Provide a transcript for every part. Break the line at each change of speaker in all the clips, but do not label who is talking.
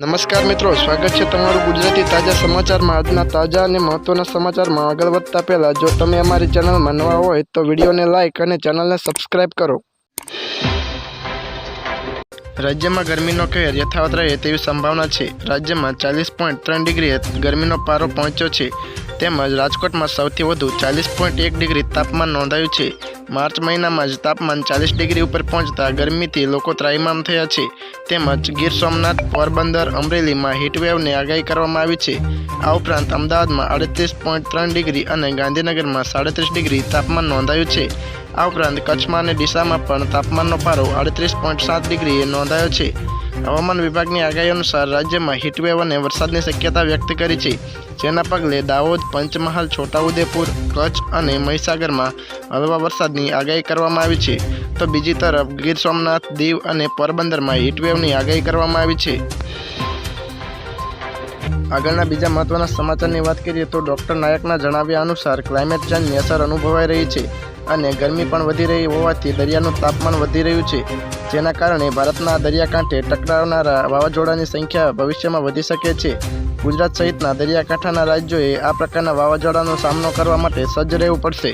નમસ્કાર મિત્રો, સ્વાગત છે તમારું ગુજરાતી તાજા સમાચારમાં. આજના તાજા અને મહત્વના સમાચારમાં આગળ વધતા પહેલા, જો તમે અમારી ચેનલમાં નવા હોય તો વિડીયોને લાઇક અને ચેનલને સબસ્ક્રાઇબ કરો. રાજ્યમાં ગરમીનો કહેર યથાવત રહે તેવી સંભાવના છે. રાજ્યમાં ચાલીસ પોઈન્ટ ત્રણ ડિગ્રી ગરમીનો પારો પહોંચ્યો છે. તેમજ રાજકોટમાં સૌથી વધુ ચાલીસ પોઈન્ટ એક ડિગ્રી તાપમાન નોંધાયું છે. માર્ચ મહિનામાં જ તાપમાન ચાલીસ ડિગ્રી ઉપર પહોંચતા ગરમીથી લોકો ત્રાહિમામ થયા છે. તેમજ ગીર સોમનાથ, પોરબંદર, અમરેલીમાં હીટવેવની આગાહી કરવામાં આવી છે. આ ઉપરાંત અમદાવાદમાં અડત્રીસ પોઈન્ટ ત્રણ ડિગ્રી અને ગાંધીનગરમાં સાડત્રીસ ડિગ્રી તાપમાન નોંધાયું છે. આ ઉપરાંત કચ્છમાં અને ડીસામાં પણ તાપમાનનો પારો અડત્રીસ પોઈન્ટ સાત ડિગ્રીએ નોંધાયો છે. હવામાન વિભાગની આગાહી અનુસાર રાજ્યમાં હીટવેવ અને વરસાદની શક્યતા વ્યક્ત કરી છે. જેના પગલે દાહોદ, પંચમહાલ, છોટાઉદેપુર, કચ્છ અને મહીસાગરમાં હળવા વરસાદની આગાહી કરવામાં આવી છે. તો બીજી તરફ ગીર સોમનાથ, દીવ અને પોરબંદરમાં હીટવેવની આગાહી કરવામાં આવી છે. આગળના બીજા મહત્વના સમાચારની વાત કરીએ તો ડૉક્ટર નાયકના જણાવ્યા અનુસાર ક્લાઇમેટ ચેન્જની અસર અનુભવાઈ રહી છે. અને ગરમી પણ વધી રહી હોવાથી દરિયાનું તાપમાન વધી રહ્યું છે. જેના કારણે ભારતના દરિયાકાંઠે ટકરાવનારા વાવાઝોડાની સંખ્યા ભવિષ્યમાં વધી શકે છે. ગુજરાત સહિતના દરિયાકાંઠાના રાજ્યોએ આ પ્રકારના વાવાઝોડાનો સામનો કરવા માટે સજ્જ રહેવું પડશે.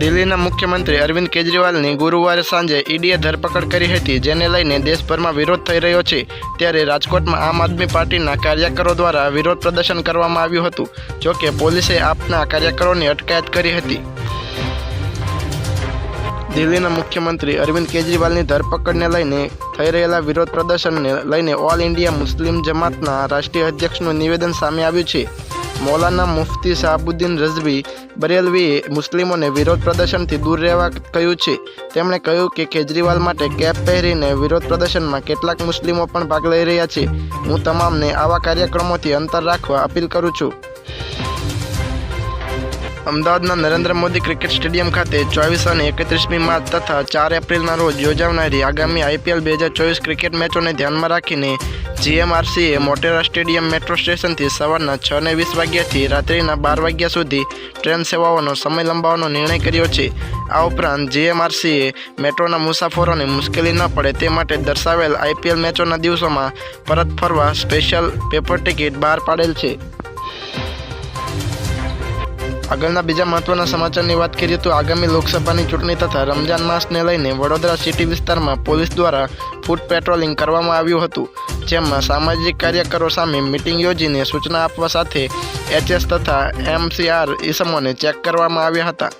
દિલ્હીના મુખ્યમંત્રી અરવિંદ કેજરીવાલની ગુરુવારે સાંજે ઈડીએ ધરપકડ કરી હતી, જેને લઈને દેશભરમાં વિરોધ થઈ રહ્યો છે. ત્યારે રાજકોટમાં આમ આદમી પાર્ટીના કાર્યકરો દ્વારા વિરોધ પ્રદર્શન કરવામાં આવ્યું હતું જોકે પોલીસે આપના કાર્યકરોની અટકાયત કરી હતી. દિલ્હીના મુખ્યમંત્રી અરવિંદ કેજરીવાલની ધરપકડને લઈને થઈ રહેલા વિરોધ પ્રદર્શનને લઈને ઓલ ઇન્ડિયા મુસ્લિમ જમાતના રાષ્ટ્રીય અધ્યક્ષનું નિવેદન સામે આવ્યું છે. મૌલાના મુફ્તી શાહબુદ્દીન રઝવી બરેલવીએ મુસ્લિમોને વિરોધ પ્રદર્શનથી દૂર રહેવા કહ્યું છે. તેમણે કહ્યું કે કેજરીવાલ માટે કેપ પહેરીને વિરોધ પ્રદર્શનમાં કેટલાક મુસ્લિમો પણ ભાગ લઈ રહ્યા છે. હું તમામને આવા કાર્યક્રમોથી અંતર રાખવા અપીલ કરું છું. અમદાવાદના નરેન્દ્ર મોદી ક્રિકેટ સ્ટેડિયમ ખાતે ચોવીસ અને એકત્રીસમી માર્ચ તથા ચાર એપ્રિલના રોજ યોજાનારી આગામી આઈપીએલ બે હજાર ચોવીસ ક્રિકેટ મેચોને ધ્યાનમાં રાખીને જીએમઆરસીએ મોટેરા સ્ટેડિયમ મેટ્રો સ્ટેશનથી સવારના છ ને વીસ વાગ્યાથી રાત્રિના બાર વાગ્યા સુધી ટ્રેન સેવાઓનો સમય લંબાવવાનો નિર્ણય કર્યો છે. આ ઉપરાંત જીએમઆરસીએ મેટ્રોના મુસાફરોને મુશ્કેલી ન પડે તે માટે દર્શાવેલ આઈપીએલ મેચોના દિવસોમાં પરત ફરવા સ્પેશિયલ પેપર ટિકિટ બહાર પાડેલ છે. આગળના બીજા મહત્વના સમાચારની વાત કરીએ તો આગામી લોકસભાની ચૂંટણી તથા રમજાન માસને લઈને વડોદરા સિટી વિસ્તારમાં પોલીસ દ્વારા ફૂટ પેટ્રોલિંગ કરવામાં આવ્યું હતું, જેમાં સામાજિક કાર્યકરો સામે મિટિંગ યોજીને સૂચના આપવા સાથે એચએસ તથા એમસીઆર ઇસમોને ચેક કરવામાં આવ્યા હતા.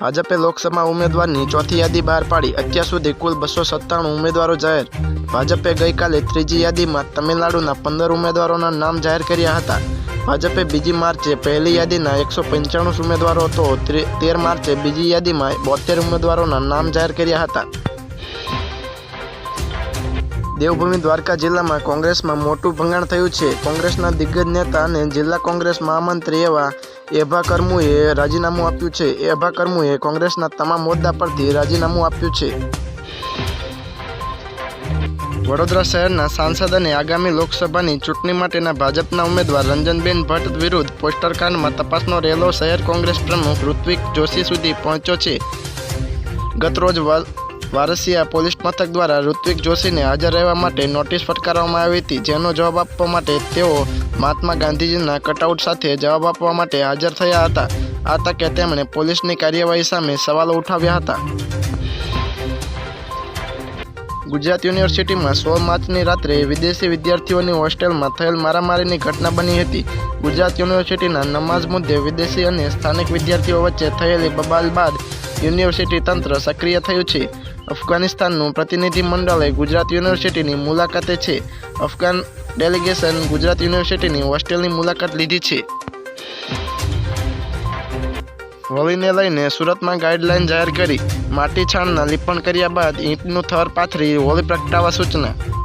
ભાજપે લોકસભા ઉમેદવારની ચોથી યાદી બહાર પાડી, અત્યાર સુધી કુલ બસો સત્તાણું ઉમેદવારો જાહેર. ભાજપે ગઈકાલે ત્રીજી યાદીમાં તમિલનાડુના પંદર ઉમેદવારોના નામ જાહેર કર્યા હતા. ભાજપે બીજી માર્ચે પહેલી યાદીના એકસો પંચાણું ઉમેદવારો તો ત્રે- માર્ચે બીજી યાદીમાં બોતેર ઉમેદવારોના નામ જાહેર કર્યા હતા. દેવભૂમિ દ્વારકા જિલ્લામાં કોંગ્રેસમાં મોટું ભંગાણ થયું છે. કોંગ્રેસના દિગ્ગજ નેતા અને જિલ્લા કોંગ્રેસ મહામંત્રી એવા એભા કરમુએ રાજીનામું આપ્યું છે. એભા કરમુએ કોંગ્રેસના તમામ હોદ્દા પરથી રાજીનામું આપ્યું છે. વડોદરા શહેરના સાંસદ અને આગામી લોકસભાની ચૂંટણી માટેના ભાજપના ઉમેદવાર રંજનબેન ભટ્ટ વિરુદ્ધ પોસ્ટરકાંડમાં તપાસનો રેલો શહેર કોંગ્રેસ પ્રમુખ ઋત્વિક જોશી સુધી પહોંચ્યો છે. ગતરોજ વારસિયા પોલીસ મથક દ્વારા ઋત્વિક જોશીને હાજર રહેવા માટે નોટિસ ફટકારવામાં આવી હતી, જેનો જવાબ આપવા માટે તેઓ મહાત્મા ગાંધીજીના કટઆઉટ સાથે જવાબ આપવા માટે હાજર થયા હતા. આ તકે તેમણે પોલીસની કાર્યવાહી સામે સવાલો ઉઠાવ્યા હતા. ગુજરાત યુનિવર્સિટીમાં સો માર્ચની રાત્રે વિદેશી વિદ્યાર્થીઓની હોસ્ટેલમાં થયેલ મારામારીની ઘટના બની હતી. ગુજરાત યુનિવર્સિટીના નમાઝ મુદ્દે વિદેશી અને સ્થાનિક વિદ્યાર્થીઓ વચ્ચે થયેલી બબાલ બાદ યુનિવર્સિટી તંત્ર સક્રિય થયું છે. અફઘાનિસ્તાનનું પ્રતિનિધિ મંડળે ગુજરાત યુનિવર્સિટીની મુલાકાતે છે. અફઘાન ડેલિગેશન ગુજરાત યુનિવર્સિટીની હોસ્ટેલની મુલાકાત લીધી છે. હોળીને લઈને સુરતમાં ગાઈડલાઈન જાહેર કરી. માટી છાણના લીપણ કર્યા બાદ ઈંટનું થર પાથરી હોળી પ્રગટાવવા સૂચના.